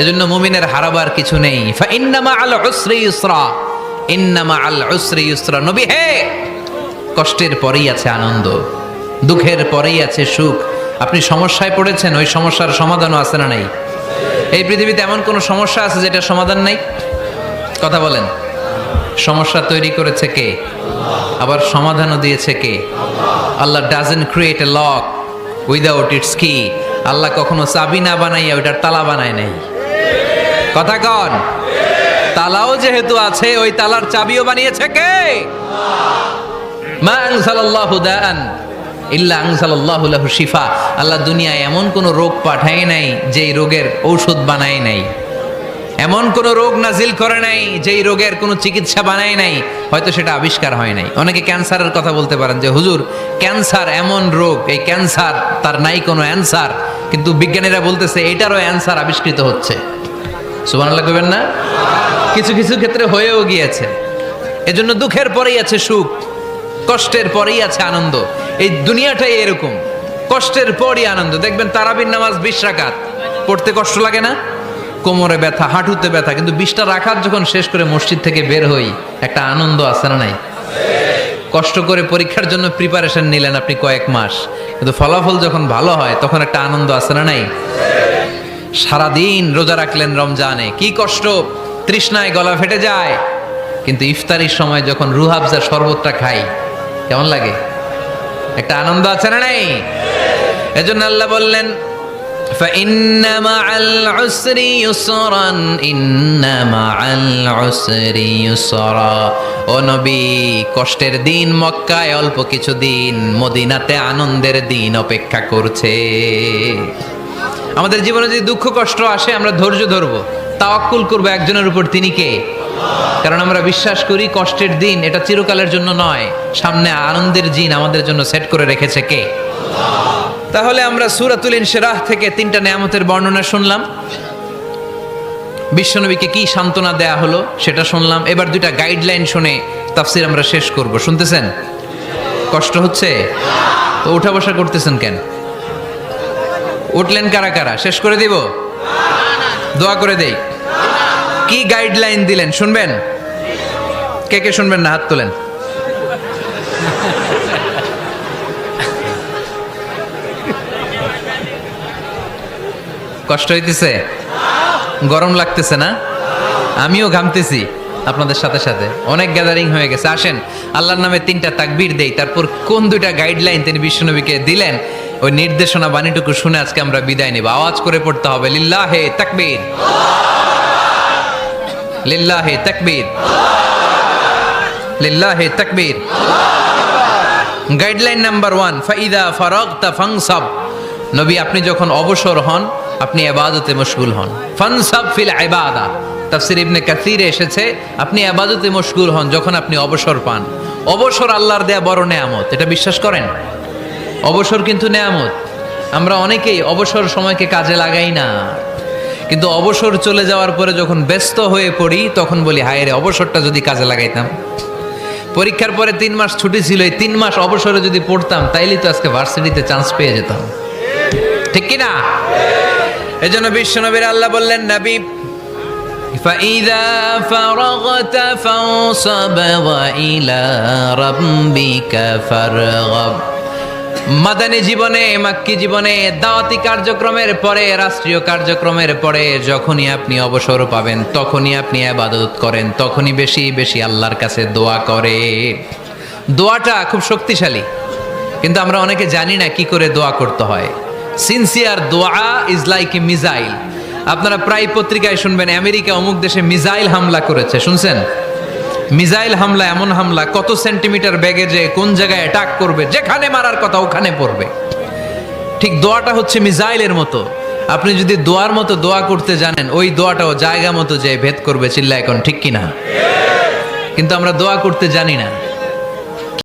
এজন্য মুমিনের হারাবার কিছু নেই। ইন্নামা আল উসরি ইউসরা ইন্নামা আল উসরি ইউসরা নবী, হে! কষ্টের পরেই আছে আনন্দ, দুঃখের পরেই আছে সুখ। আপনি সমস্যায় পড়েছেন, ওই সমস্যার সমাধানও আছে না নাই? এই পৃথিবীতে এমন কোনো সমস্যা আছে যেটা সমাধান নাই? কথা বলেন। সমস্যা তৈরি করেছে কে? আবার সমাধানও দিয়েছে কে? Allah doesn't create a lock without its key Allah কখনো চাবি না বানাইয়া ওইটার তালা বানায় নাই। কথা কন। তালাও যেহেতু আছে, ওই তালার চাবিও বানিয়েছে কে? মা আনসালাল্লাহু দান ইল্লা আনসালাল্লাহু লাহু শিফা। আল্লাহ দুনিয়ায় এমন কোন রোগ পাঠায় নাই, যেই রোগের ঔষধ বানায় নাই। এমন কোন রোগ নাজিল করে নাই, যেই রোগের কোনো চিকিৎসা বানায় নাই, হয়তো সেটা আবিষ্কার হয় নাই। অনেকে ক্যান্সারের কথা বলতে পারেন যে, হুজুর, ক্যান্সার এমন রোগ, এই ক্যান্সার তার নাই কোনো অ্যান্সার। কিন্তু বিজ্ঞানীরা বলতেছে, এটারও অ্যান্সার আবিষ্কৃত হচ্ছে। সুবহানাল্লাহ কইবেন না? কিছু কিছু ক্ষেত্রে হয়েও গিয়েছে। এজন্য দুঃখের পরেই আছে সুখ, কষ্টের পরেই আছে আনন্দ। এই দুনিয়াটাই এরকম, কষ্টের পরই আনন্দ। দেখবেন তারাবির নামাজ বিশ রাকাত, পড়তে কষ্ট লাগে না? কোমরে ব্যথা, হাঁটুতে ব্যথা, কিন্তু বিশটা রাখাত যখন শেষ করে মসজিদ থেকে বের হই, একটা আনন্দ আছে না নাই? কষ্ট করে পরীক্ষার জন্য প্রিপারেশন নিলেন আপনি কয়েক মাস, কিন্তু ফলাফল যখন ভালো হয়, তখন একটা আনন্দ আছে না নাই? সারাদিন রোজা রাখলেন রমজানে কি কষ্ট তৃষ্ণায় গলা ফেটে যায় কিন্তু ইফতারির সময় যখন রুহাবজা শরবতটা খাই কেমন লাগে একটা আনন্দ আছে না নাই এজন্য আল্লাহ বললেন فإن مع العسر يسرا إن مع العسر يسرا ও নবী কষ্টের দিন মক্কায় অল্প কিছু দিন মদিনাতে আনন্দের দিন অপেক্ষা করছে আমাদের জীবনে যদি দুঃখ, কষ্ট আসে, আমরা ধৈর্য ধরবো। তাওয়াক্কুল করব একজনের উপর, তিনি কে? কারণ আমরা বিশ্বাস করি, কষ্টের দিন এটা চিরকালের জন্য নয়। সামনে আনন্দের জিন আমাদের জন্য সেট করে রেখেছে কে? তাহলে আমরা সুরাতুল ইনশিরাহ থেকে তিনটা নেয়ামতের বর্ণনা শুনলাম। বিশ্বনবীকে কি সান্ত্বনা দেয়া হলো সেটা শুনলাম। এবার দুইটা গাইডলাইন শুনে তাফসির আমরা শেষ করব। শুনতেছেন? কষ্ট হচ্ছে? তো উঠা বসা করতেছেন কেন? উঠলেন কারা কারা? শেষ করে দিব? দোয়া করে দেই। কি গাইডলাইন দিলেন? শুনবেন? কে কে শুনবেন না? হাত তোলেন। কষ্ট হইতেছে? গরম লাগতেছে না? আমিও ঘামতেছি আপনাদের সাথে সাথে। অনেক গ্যাদারিং হয়ে গেছে। আসেন, আল্লাহর নামে তিনটা তাকবির দেই। তারপর কোন দুইটা গাইডলাইন তিনি বিশ্বনবীকে দিলেন? ওই নির্দেশনা বাণীটুকু শুনে আজকে আমরা বিদায় নেব। আওয়াজ করে পড়তে হবে, লিল্লাহে তাকবীর। লিল্লাহে তাকবীর। লিল্লাহে তাকবীর। গাইডলাইন নাম্বার ওয়ান, ফাইদা ফারাগতা ফাংসাব নবী, আপনি যখন অবসর হন, আপনি এবাদতে মশগুল হন। ফানসাব ফিল ইবাদা তাফসির ইবনে কাসিরে এসেছে, আপনি এবাদতে মশগুল হন যখন আপনি অবসর পান। অবসর আল্লাহর দেয়া বড় নেয়ামত, এটা বিশ্বাস করেন? অবসর কিন্তু নেয়ামত আমরা অনেকেই অবসর সময়কে কাজে লাগাই না কিন্তু অবসর চলে যাওয়ার পরে যখন ব্যস্ত হয়ে পড়ি তখন বলি হায় রে অবসরটা যদি কাজে লাগাইতাম পরীক্ষার পরে তিন মাস ছুটি ছিল এই তিন মাস অবসরে যদি পড়তাম তাইলেই তো আজকে ভার্সিটিতে চান্স পেয়ে যেতাম ঠিক কি না এই জন্য বিশ্বনবীর আল্লাহ বললেন নবী فإذا فرغت فانصب وإلى ربك فارغب মাদানী জীবনে, মাক্কি জীবনে, দাওয়াতি কার্যক্রমের পরে, রাষ্ট্রীয় কার্যক্রমের পরে যখনই আপনি অবসর পাবেন, তখনই আপনি আবাদত করেন, তখনই বেশি বেশি আল্লাহর কাছে দোয়া করে। দোয়াটা খুব শক্তিশালী, কিন্তু আমরা অনেকে জানি না কি করে দোয়া করতে হয়। সিনসিয়ার দোয়া ইজ লাইক এ মিজাইল আপনারা প্রায় পত্রিকায় শুনবেন, আমেরিকা অমুক দেশে মিজাইল হামলা করেছে, শুনছেন? মিসাইল হামলা, এমন হামলা, কত সেন্টিমিটার ব্যাগে যে কোন জায়গায় অ্যাটাক করবে, যেখানে মারার কথা ওখানে পড়বে। ঠিক দোয়াটা হচ্ছে মিসাইলের মতো। আপনি যদি দোয়ার মতো দোয়া করতে জানেন, ওই দোয়াটাও জায়গা মতো যে ভেদ করবে চিল্লা এখন ঠিক কিনা? কিন্তু আমরা দোয়া করতে জানি না।